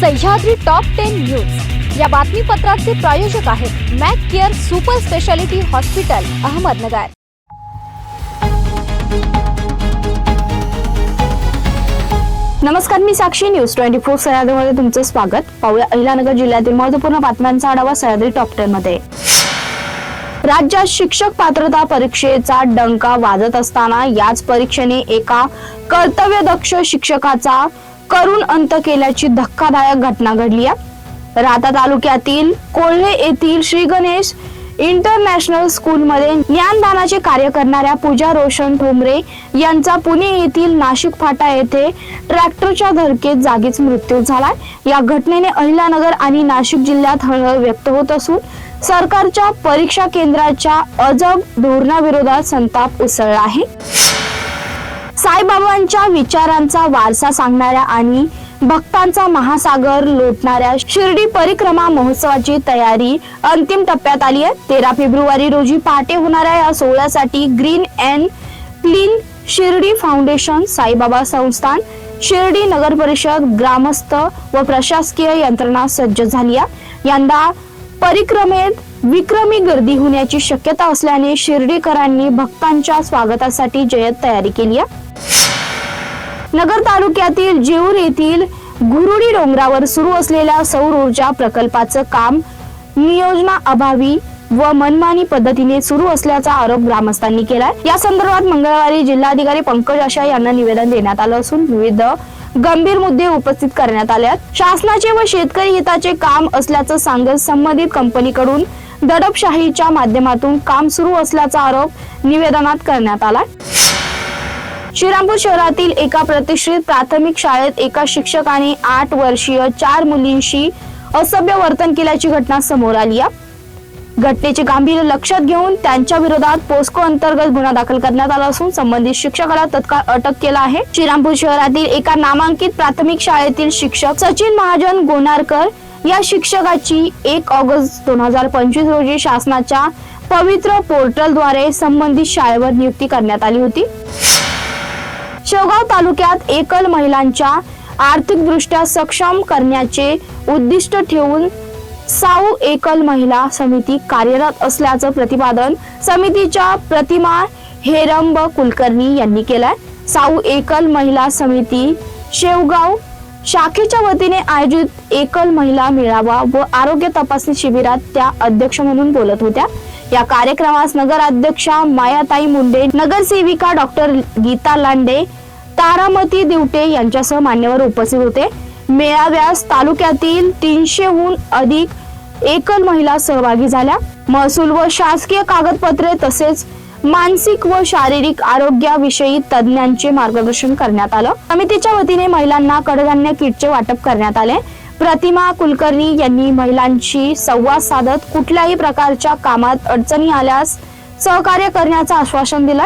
Sahyadri top ten news या बातमीपत्राचे प्रायोजक आहेत Mac Care super speciality hospital Ahmednagar. नमस्कार मी साक्षी. न्यूज ट्वेंटी फोर सह्याद्रीमध्ये तुमचं स्वागत. पाहूया अहिलानगर जिल्ह्यातील महत्त्वपूर्ण बातम्यांचा आढावा सह्याद्री टॉप टेन मध्ये. राज्यात शिक्षक पात्रता परीक्षेचा डंका वाजत असताना याच परीक्षेने एका कर्तव्यदक्ष शिक्षकाचा करून अंत केल्याची धक्कादायक घटना घडली आहे. राहता तालुक्यातील कोल्हे येथील श्री गणेश इंटरनॅशनल स्कूलमध्ये ज्ञानदानाचे कार्य करणाऱ्या पूजा रोशन ठोंबरे यांचा पुणे येथील नाशिक फाटा येथे ट्रॅक्टरच्या धडकेत जागीच मृत्यू झाला या घटनेने अहिलानगर आणि नाशिक जिल्ह्यात हळहळ व्यक्त होत असून सरकारच्या परीक्षा केंद्राच्या अजब धोरणाविरोधात संताप उसळला आहे. साईबाबांच्या विचारांचा वारसा सांगणाऱ्या आणि भक्तांचा महासागर लोटणाऱ्या शिर्डी परिक्रमा महोत्सवाची तयारी अंतिम टप्प्यात आली आहे. तेरा फेब्रुवारी रोजी पहाटे होणाऱ्या या सोहळ्यासाठी green and clean Shirdi foundation Saibaba Sansthan Shirdi Nagar परिषद ग्रामस्थ व प्रशासकीय यंत्रणा सज्ज झाली आहे. यंदा परिक्रमेत विक्रमी गर्दी होण्याची शक्यता असल्याने शिर्डीकरांनी भक्तांच्या स्वागतासाठी जयत तयारी केली आहे. नगर तालुक्यातील जेऊर येथील गुरुडी डोंगरावर सुरू असलेल्या सौर ऊर्जा प्रकल्पाचं काम नियोजना अभावी व मनमानी पद्धतीने सुरू असल्याचा आरोप ग्रामस्थांनी केलाय. या संदर्भात मंगळवारी जिल्हाधिकारी पंकज आशा यांना निवेदन देण्यात आलं असून विविध गंभीर मुद्दे उपस्थित करण्यात आले शासनाचे व शेतकरी हिताचे काम असल्याचं सांगत संबंधित कंपनीकडून दडपशाहीच्या माध्यमातून काम सुरू असल्याचा आरोप निवेदनात करण्यात आला श्रीरामपूर शहरातील एका प्रतिष्ठित प्राथमिक शाळेत एका शिक्षकाने आठ वर्षीय चार मुलींशी असभ्य वर्तन केल्याची घटना समोर आली आहे. घटनेचे गांभीर्य लक्षात घेऊन त्यांच्या विरोधात पोस्को अंतर्गत गुन्हा दाखल करण्यात आला असून संबंधित शिक्षकाला तत्काळ अटक केला आहे. श्रीरामपूर शहरातील एका नामांकित प्राथमिक शाळेतील शिक्षक सचिन महाजन गोनारकर या शिक्षकाची एक ऑगस्ट दोन हजार पंचवीस रोजी शासनाच्या पवित्र पोर्टलद्वारे संबंधित शाळेवर नियुक्ती करण्यात आली होती. शेवगाव तालुक्यात एकल महिलांच्या आर्थिकदृष्ट्या सक्षम करण्याचे उद्दिष्ट ठेवून साऊ एकल महिला समिती कार्यरत असल्याचं प्रतिपादन समितीच्या प्रतिमा हेरंब कुलकर्णी यांनी केलंय. साऊ एकल महिला समिती शेवगाव शाखेच्या वतीने आयोजित एकल महिला मेळावा व आरोग्य तपासणी शिबिरात त्या अध्यक्ष म्हणून बोलत होत्या. या कार्यक्रमास नगर अध्यक्षा मायाताई मुंडे नगरसेविका डॉक्टर गीता लांडे तारामती दिवटे यांच्यासह मान्यवर उपस्थित होते. मेळाव्यास तालुक्यातील तीनशेहून अधिक एकल महिला सहभागी झाल्या. महसूल व शासकीय कागदपत्रे तसेच मानसिक व शारीरिक आरोग्याविषयी तज्ज्ञांचे मार्गदर्शन करण्यात आलं. समितीच्या वतीने महिलांना कडधान्य किटचे वाटप करण्यात आले. प्रतिमा कुलकर्णी यांनी महिलांशी संवाद साधत कुठल्याही प्रकारच्या कामात अडचणी आल्यास सहकार्य करण्याचं आश्वासन दिलं.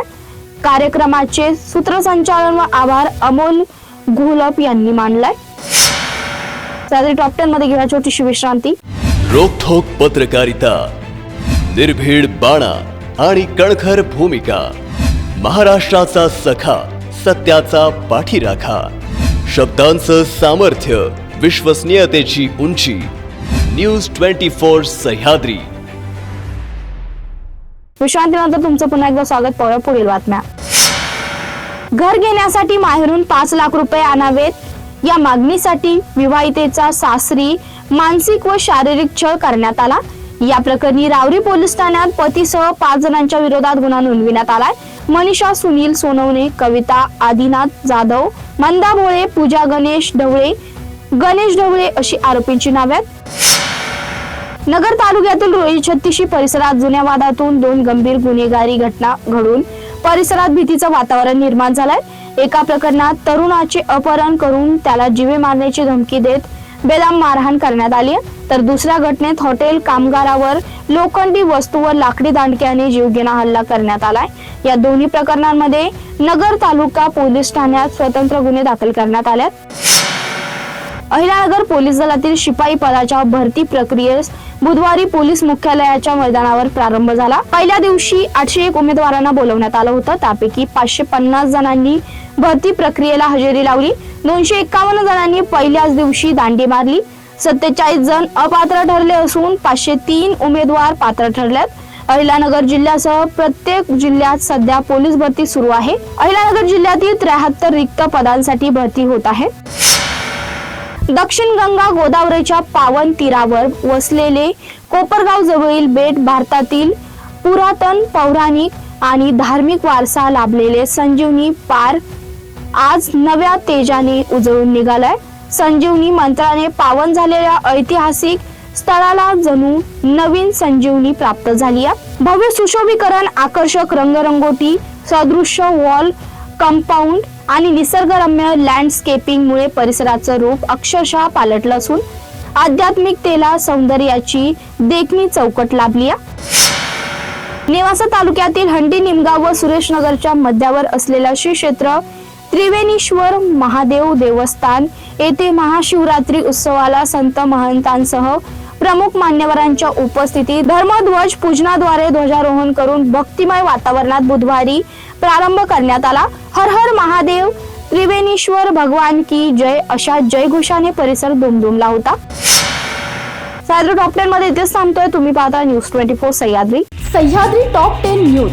कार्यक्रमाचे सूत्रसंचालन व आभार अमोल घोलप यांनी मानलाय. सॅलरी टॉप टेन मध्ये घेऊया छोटीशी विश्रांती. रोखोक पत्रकारिता. निर्भीड बाणा. आणि कणखर भूमिका. महाराष्ट्राचा सखा सत्याचा पाठीराखा. शब्दांचं सामर्थ्य विश्वसनीयतेची उंची. News twenty four Sahyadri. विश्रांतीनंतर तुमचं पुन्हा एकदा स्वागत पाहूया पुढील बातम्या. घर घेण्यासाठी माहेरून पाच लाख रुपये आणावेत. या मागणीसाठी विवाहितेचा सासरी मानसिक व शारीरिक छळ करण्यात आला. या प्रकरणी रावरी पोलीस ठाण्यात पतीसह पाच जणांच्या विरोधात गुन्हा नोंदविण्यात आलाय. मनीषा सुनील सोनवणे कविता आदिनाथ जाधव मंदा भोळे पूजा गणेश ढवळे गणेश ढवळे अशी आरोपींची नावे आहेत. नगर तालुक्यातील रोई छत्तीशी परिसरात जुन्या वादातून दोन गंभीर गुन्हेगारी घटना घडून परिसरात भीतीचं वातावरण निर्माण झालंय. एका प्रकरणात तरुणाचे अपहरण करून त्याला जीवे मारण्याची धमकी देत बेदाम मारहाण करण्यात आली तर दुसऱ्या घटनेत हॉटेल कामगारावर लोखंडी वस्तूवर लाकडी दांडक्याने जीवघेणा हल्ला करण्यात आलाय. या दोन्ही प्रकरणांमध्ये नगर तालुका पोलीस ठाण्यात स्वतंत्र गुन्हे दाखल करण्यात आल्यात अहिल्यानगर पोलीस दलातील शिपाई पदाच्या भरती प्रक्रियेस बुधवारी पोलीस मुख्यालयाच्या मैदानावर प्रारंभ झाला. पहिल्या दिवशी आठशे एक उमेदवारांना बोलवण्यात आलं होतं. त्यापैकी पाचशे पन्नास जणांनी भरती प्रक्रियेला हजेरी लावली. दोनशे एकावन्न जणांनी पहिल्याच दिवशी दांडी मारली. सत्तेचाळीस जण अपात्र ठरले असून पाचशे तीन उमेदवार पात्र ठरल्यात. अहिलानगर जिल्ह्यासह प्रत्येक जिल्ह्यात सध्या पोलीस भरती सुरू आहे. अहिलानगर जिल्ह्यातील त्र्याहत्तर रिक्त पदांसाठी भरती होत आहे. दक्षिण गंगा गोदावरीच्या पावन तीरावर वसलेले कोपरगाव जवळील बेट भारतातील पुरातन पौराणिक आणि धार्मिक वारसा लाभलेले संजीवनी पार्क आज नव्या तेजाने उजळून निघालाय. संजीवनी मंत्राने पावन झालेल्या ऐतिहासिक स्थळाला जणू नवीन संजीवनी प्राप्त झाली आहे. भव्य सुशोभीकरण आकर्षक रंगरंगोटी सदृश्य वॉल कंपाऊंड आणि निसर्गरम्य लँडस्केपिंग मुळे परिसराचं रूप अक्षरशः पालटलं असून आध्यात्मिकतेला सौंदर्याची देखणी चौकट लाभली नेवासा तालुक्यातील हंडी निमगाव व सुरेशनगरच्या मध्यावर असलेलं श्री क्षेत्र त्रिवेणीश्वर महादेव देवस्थान येथे महाशिवरात्री उत्सवाला संत महंतांसह प्रमुख मान्यवरांच्या उपस्थितीत धर्मध्वज पूजनाद्वारे ध्वजारोहण करून भक्तिमय वातावरणात बुधवारी प्रारंभ करण्यात आला. हर हर महादेव त्रिवेणीश्वर भगवान की जय अशा जयघोषाने परिसर दुमदुमला होता. सायद्र टॉप टेन मध्ये इथेच थांबतोय. तुम्ही पाहता news twenty four Sahyadri. Sahyadri top ten news.